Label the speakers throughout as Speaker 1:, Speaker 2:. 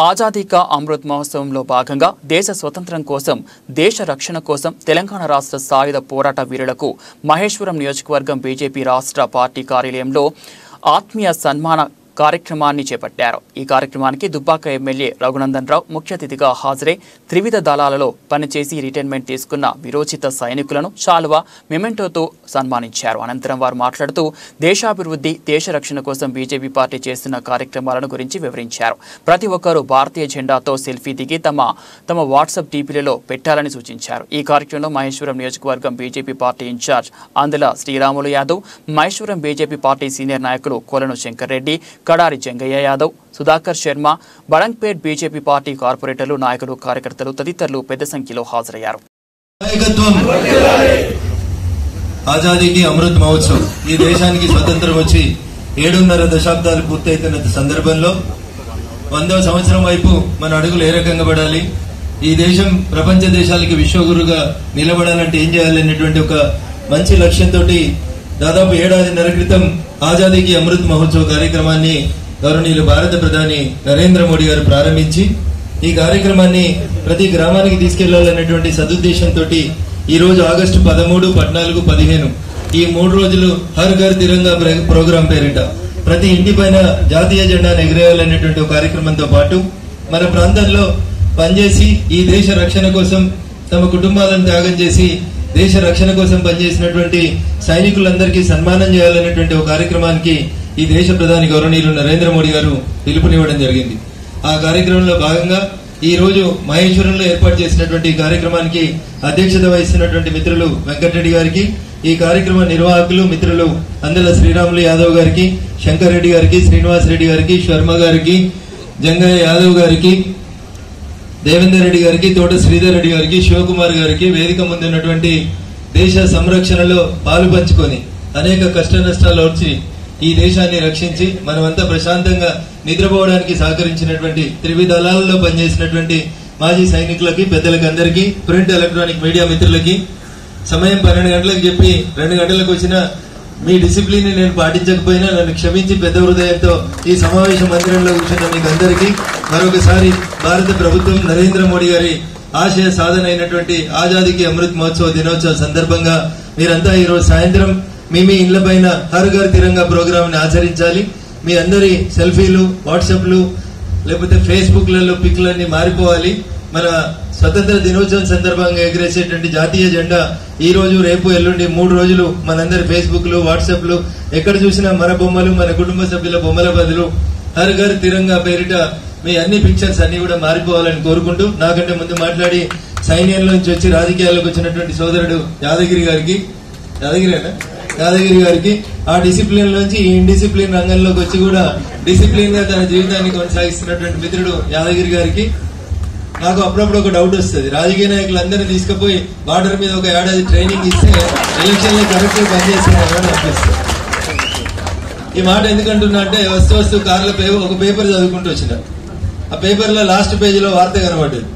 Speaker 1: ఆజాదీ కా అమృత్ మహోత్సవంలో భాగంగా దేశ స్వతంత్రం కోసం దేశ రక్షణ కోసం తెలంగాణ రాష్ట్ర సాయుధ పోరాట వీరులకు మహేశ్వరం నియోజకవర్గం బీజేపీ రాష్ట్ర పార్టీ కార్యాలయంలో ఆత్మీయ సన్మాన కార్యక్రమాన్ని చేపట్టారు. ఈ కార్యక్రమానికి దుబ్బాక ఎమ్మెల్యే రఘునందన్ రావు ముఖ్య అతిథిగా హాజరై త్రివిధ దళాలలో పనిచేసి రిటైర్మెంట్ తీసుకున్న విరోచిత సైనికులను శాలువ మెమెంటోతో సన్మానించారు. అనంతరం వారు మాట్లాడుతూ దేశాభివృద్ధి దేశ రక్షణ కోసం బీజేపీ పార్టీ చేస్తున్న కార్యక్రమాలను గురించి వివరించారు. ప్రతి ఒక్కరూ భారతీయ జెండాతో సెల్ఫీ దిగి తమ తమ వాట్సాప్ టీపీలలో పెట్టాలని సూచించారు. ఈ కార్యక్రమంలో మహేశ్వరం నియోజకవర్గం BJP party incharge Andhra Sriramulu Yadav Maheshwaram BJP party senior నాయకులు కోలను శంకర్ రెడ్డి కడారి జంగయ్య యాదవ్ సుధాకర్ శర్మ బడంగ్పేట్ బీజేపీ పార్టీ కార్పొరేటర్లు నాయకులు కార్యకర్తలు తదితరులు పెద్ద సంఖ్యలో హాజరయ్యారు.
Speaker 2: ఆజాదీకి అమృత్ మహోత్సవ్. ఈ దేశానికి స్వతంత్రం వచ్చి ఏడున్నర దశాబ్దాలు పూర్తయితున్న సందర్భంలో వందో సంవత్సరం వైపు మన అడుగులు ఏ రకంగా పడాలి? ఈ దేశం ప్రపంచ దేశాలకి విశ్వగురుగా నిలబడాలంటే ఏం చేయాలనేటువంటి ఒక మంచి లక్ష్యంతో దాదాపు ఏడాదిన్నర క్రితం ఆజాదీకి అమృత్ మహోత్సవ్ కార్యక్రమాన్ని గౌరవనీయులు భారత ప్రధాని నరేంద్ర మోడీ గారు ప్రారంభించి ఈ కార్యక్రమాన్ని ప్రతి గ్రామానికి తీసుకెళ్ళాలనేటువంటి సదుద్దేశంతో ఈ రోజు ఆగస్టు పదమూడు పద్నాలుగు పదిహేను ఈ మూడు రోజులు హర్ ఘర్ తిరంగా ప్ర- ప్రోగ్రాం పేరిట ప్రతి ఇంటి పైన జాతీయ జెండాను ఎగిరేయాలనేటువంటి కార్యక్రమంతో పాటు మన ప్రాంతంలో పనిచేసి ఈ దేశ రక్షణ కోసం తమ కుటుంబాలను త్యాగం చేసి దేశ రక్షణ కోసం పనిచేసినటువంటి సైనికులందరికీ సన్మానం చేయాలనేటువంటి ఒక కార్యక్రమానికి ఈ దేశ ప్రధాని గౌరవనీయులు నరేంద్ర మోడీ గారు పిలుపునివ్వడం జరిగింది. ఆ కార్యక్రమంలో భాగంగా ఈ రోజు మహేశ్వరంలో ఏర్పాటు చేసినటువంటి కార్యక్రమానికి అధ్యక్షత వహిస్తున్నటువంటి మిత్రులు వెంకటరెడ్డి గారికి ఈ కార్యక్రమ నిర్వాహకులు మిత్రులు అందుల శ్రీరాములు యాదవ్ గారికి శంకర్ రెడ్డి గారికి శ్రీనివాస్ రెడ్డి గారికి శర్మ గారికి జంగయ్య యాదవ్ గారికి దేవేందర్ రెడ్డి గారికి తోట శ్రీధర్ రెడ్డి గారికి శివకుమార్ గారికి వేదిక ముందున్నటువంటి దేశ సంరక్షణలో పాలు పంచుకొని అనేక కష్ట నష్టాలు వచ్చి ఈ దేశాన్ని రక్షించి మనమంతా ప్రశాంతంగా నిద్రపోవడానికి సహకరించినటువంటి త్రివిధలాలలో పనిచేసినటువంటి మాజీ సైనికులకి పెద్దలకి అందరికీ ప్రింట్ ఎలక్ట్రానిక్ మీడియా మిత్రులకి సమయం పన్నెండు గంటలకు చెప్పి రెండు గంటలకు వచ్చిన మీ డిసిప్లిన్ నేను పాటించకపోయినా నన్ను క్షమించి పెద్ద హృదయంతో ఈ సమావేశ మందిరంలో కూర్చున్న మీకు అందరికీ మరొకసారి భారత ప్రభుత్వం నరేంద్ర మోడీ గారి ఆశయ సాధన అయినటువంటి ఆజాదీకి అమృత్ మహోత్సవ దినోత్సవ సందర్భంగా మీరంతా ఈరోజు సాయంత్రం మీ మీ ఇండ్ల పైన హర్ ఘర్ తిరంగా ప్రోగ్రామ్ని ఆచరించాలి. మీ అందరి సెల్ఫీలు వాట్సాప్లు లేకపోతే ఫేస్బుక్లలో పిక్లన్నీ మారిపోవాలి. మన స్వతంత్ర దినోత్సవం సందర్భంగా ఎగరేసేటువంటి జాతీయ జెండా ఈ రోజు రేపు ఎల్లుండి మూడు రోజులు మనందరి ఫేస్బుక్లు వాట్సాప్లు. ఎక్కడ చూసినా మన బొమ్మలు మన కుటుంబ సభ్యుల బొమ్మల బదులు హర్ ఘర్ తిరంగా పేరిట మీ అన్ని పిక్చర్స్ అన్ని కూడా మారిపోవాలని కోరుకుంటూ నాకంటే ముందు మాట్లాడి సైన్యంలో నుంచి వచ్చి రాజకీయాల్లోకి వచ్చినటువంటి సోదరుడు యాదగిరి గారికి యాదగిరేనా యాదగిరి గారికి ఆ డిసిప్లిన్ నుంచి ఈ ఇండిసిప్లిన్ రంగంలోకి వచ్చి కూడా డిసిప్లిన్గా తన జీవితాన్ని కొనసాగిస్తున్నటువంటి మిత్రుడు యాదగిరి గారికి. నాకు అప్పుడప్పుడు ఒక డౌట్ వస్తుంది. రాజకీయ నాయకులందరినీ తీసుకుపోయి బార్డర్ మీద ఒక ఏడాది ట్రైనింగ్ ఇస్తే ఎలక్షన్లో కరెక్ట్ పనిచేస్తున్నారని అనిపిస్తుంది. ఈ మాట ఎందుకంటున్నా అంటే వస్తు వస్తు కార్ల పేపర్ ఒక పేపర్ చదువుకుంటూ వచ్చిన. ఆ పేపర్లో లాస్ట్ పేజీలో వార్త కనబడ్డది.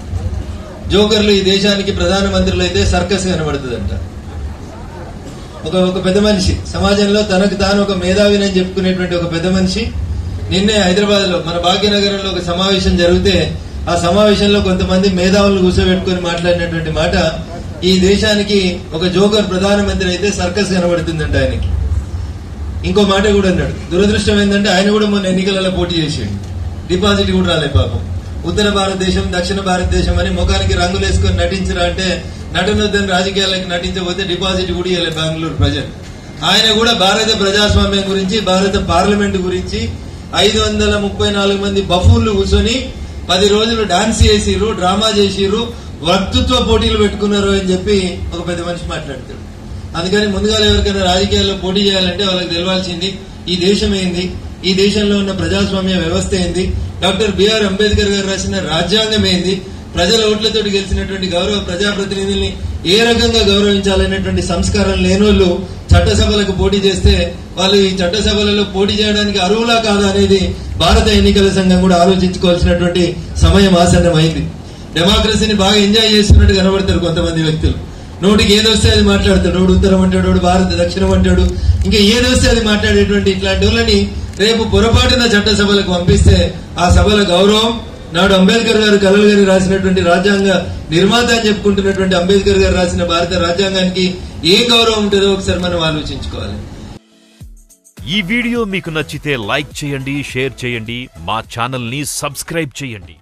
Speaker 2: జోకర్లు ఈ దేశానికి ప్రధానమంత్రులు అయితే సర్కస్ కనబడుతుందంట. ఒక ఒక పెద్ద మనిషి సమాజంలో తనకు తాను ఒక మేధావిని అని చెప్పుకునేటువంటి ఒక పెద్ద మనిషి నిన్నే హైదరాబాద్లో మన భాగ్యనగరంలో ఒక సమావేశం జరిగితే ఆ సమావేశంలో కొంతమంది మేధావులు కూర్చోబెట్టుకొని మాట్లాడినటువంటి మాట ఈ దేశానికి ఒక జోకర్ ప్రధానమంత్రి అయితే సర్కస్ కనబడుతుందంట ఆయనకి. ఇంకో మాట కూడా అన్నాడు. దురదృష్టం ఏంటంటే ఆయన కూడా మొన్న ఎన్నికలలో పోటీ చేసేయండి డిపాజిట్ కూడా రాలే పాపం. ఉత్తర భారతదేశం దక్షిణ భారతదేశం అని ముఖానికి రంగులు వేసుకొని నటించరా అంటే నటనొద్దని రాజకీయాలకు నటించబోతే డిపాజిట్ కూడా ఇవ్వలే బెంగళూరు ప్రజలు. ఆయన కూడా భారత ప్రజాస్వామ్యం గురించి భారత పార్లమెంట్ గురించి ఐదు వందల ముప్పై నాలుగు మంది బఫూర్లు కూర్చొని పది రోజులు డాన్స్ చేసిర్రు డ్రామా చేసిర్రు వక్తృత్వ పోటీలు పెట్టుకున్నారు అని చెప్పి ఒక పెద్ద మనిషి మాట్లాడతాడు. అందుకని ముందుగా ఎవరికైనా రాజకీయాల్లో పోటీ చేయాలంటే వాళ్ళకి తెలవాల్సింది ఈ దేశం ఏంది ఈ దేశంలో ఉన్న ప్రజాస్వామ్య వ్యవస్థ ఏంది? డాక్టర్ బిఆర్ అంబేద్కర్ గారు రాసిన రాజ్యాంగం ఏంది? ప్రజల ఓట్లతో గెలిచినటువంటి గౌరవ ప్రజాప్రతినిధుల్ని ఏ రకంగా గౌరవించాలనేటువంటి సంస్కారం లేనోళ్ళు చట్టసభలకు పోటీ చేస్తే వాళ్ళు ఈ చట్టసభలలో పోటీ చేయడానికి అర్హులా కాదా అనేది భారత ఎన్నికల సంఘం కూడా ఆలోచించుకోవాల్సినటువంటి సమయం ఆసన్నమైంది. డెమోక్రసీని బాగా ఎంజాయ్ చేస్తున్నట్టు కనబడతారు కొంతమంది వ్యక్తులు. నోటికి ఏదొస్తే అది మాట్లాడతాడు. వాడు ఉత్తరం అంటాడు భారత దక్షిణం అంటాడు. ఇంకా ఏదొస్తే అది మాట్లాడేటువంటి ఇట్లాంటి వాళ్ళని రేపు పొరపాటున చట్టసభలకు పంపిస్తే ఆ సభల గౌరవం నాడు అంబేద్కర్ గారు కలలు గారు రాసినటువంటి రాజ్యాంగ నిర్మాత అని చెప్పుకుంటున్నటువంటి అంబేద్కర్ గారు రాసిన భారత రాజ్యాంగానికి ఏ గౌరవం ఉంటుందో ఒకసారి మనం ఆలోచించుకోవాలి.
Speaker 3: ఈ వీడియో మీకు నచ్చితే లైక్ చేయండి షేర్ చేయండి మా ఛానల్ని సబ్స్క్రైబ్ చేయండి.